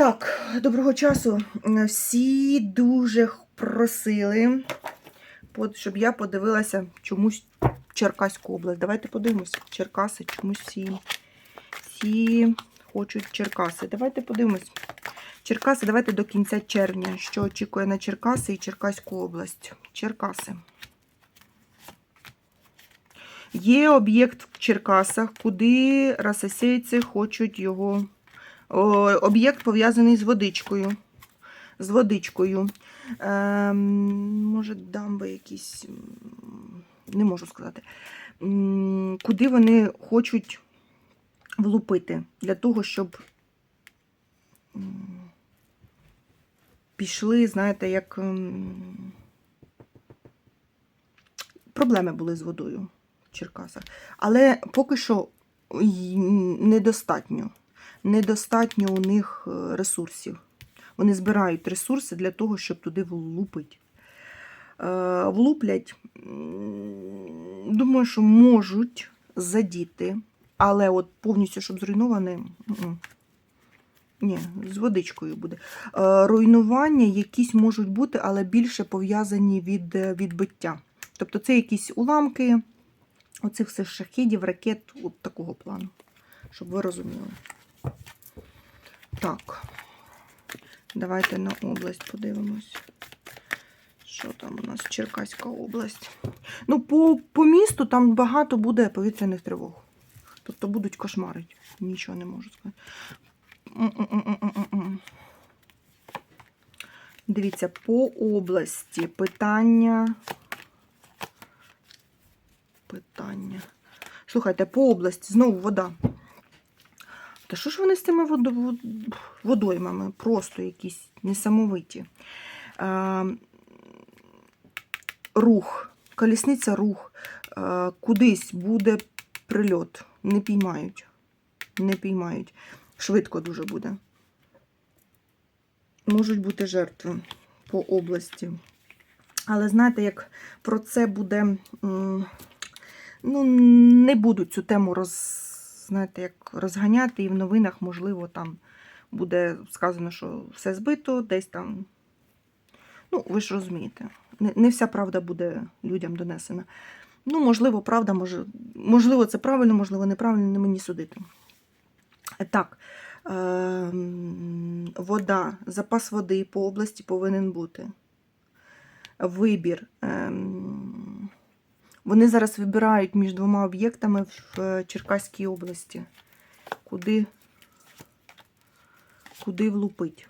Так, доброго часу. Всі дуже просили, щоб я подивилася чомусь Черкаську область. Давайте подивимось. Черкаси, чомусь всі, всі хочуть Черкаси. Давайте подивимось. Черкаси, давайте до кінця червня. Що очікує на Черкаси і Черкаську область? Черкаси. Є об'єкт в Черкасах, куди расосейці хочуть його. Об'єкт пов'язаний з водичкою. З водичкою. Ем, може, дамби якісь. Не можу сказати. Куди вони хочуть влупити для того, щоб пішли, знаєте, як проблеми були з водою в Черкасах. Але поки що недостатньо. Недостатньо у них е, ресурсів. Вони збирають ресурси для того, щоб туди влупити. Е, Влуплять, думаю, що можуть задіти, але от повністю, щоб зруйноване, ні, з водичкою буде. Е, Руйнування якісь можуть бути, але більше пов'язані від відбиття. Тобто це якісь уламки, оцих все шахідів, ракет, от такого плану, щоб ви розуміли. Так, давайте на область подивимось. Що там у нас Черкаська область? Ну, по, по місту там багато буде повітряних тривог. Тобто будуть кошмарити. Нічого не можу сказати. Дивіться, по області питання. Питання. Слухайте, по області знову вода. Та що ж вони з цими водо- водоймами? Просто якісь несамовиті. Е, рух, колісниця рух. Е, кудись буде прильот. Не піймають. Не піймають. Швидко дуже буде. Можуть бути жертви по області. Але знаєте, як про це буде. Ну, не буду цю тему роз, знаєте, як розганяти, і в новинах, можливо, там буде сказано, що все збито, десь там. Ну, ви ж розумієте, не, вся правда буде людям донесена. Ну, можливо, правда, може, можливо, це правильно, можливо, неправильно, не мені судити. Е, Так, ем, вода, запас води по області повинен бути. Вибір. ем, Вони зараз вибирають між двома об'єктами в е, Черкаській області. Куди, куди влупить.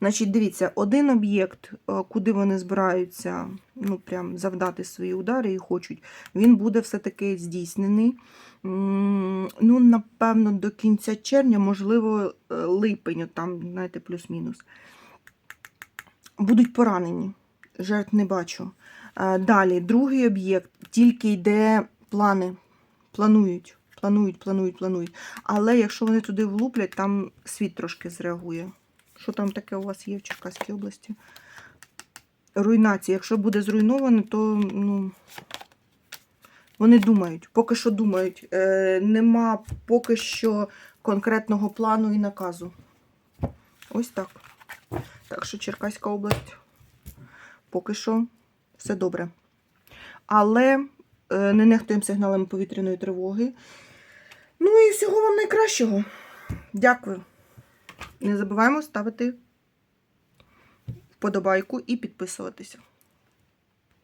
Значить, дивіться, один об'єкт, е, куди вони збираються ну, прям завдати свої удари і хочуть, він буде все-таки здійснений. Ну, напевно, до кінця червня, можливо, е, липень, там, знаєте, плюс-мінус. Будуть поранені. Жертв не бачу. Далі, другий об'єкт, тільки йде плани. Планують, планують, планують, планують. Але якщо вони туди влуплять, там світ трошки зреагує. Що там таке у вас є в Черкаській області? Руйнація. Якщо буде зруйновано, то ну, вони думають, поки що думають. Е, нема поки що конкретного плану і наказу. Ось так. Так що Черкаська область поки що все добре. Але е, не нехтуємо сигналами повітряної тривоги. Ну і всього вам найкращого. Дякую. Не забуваємо ставити вподобайку і підписуватися.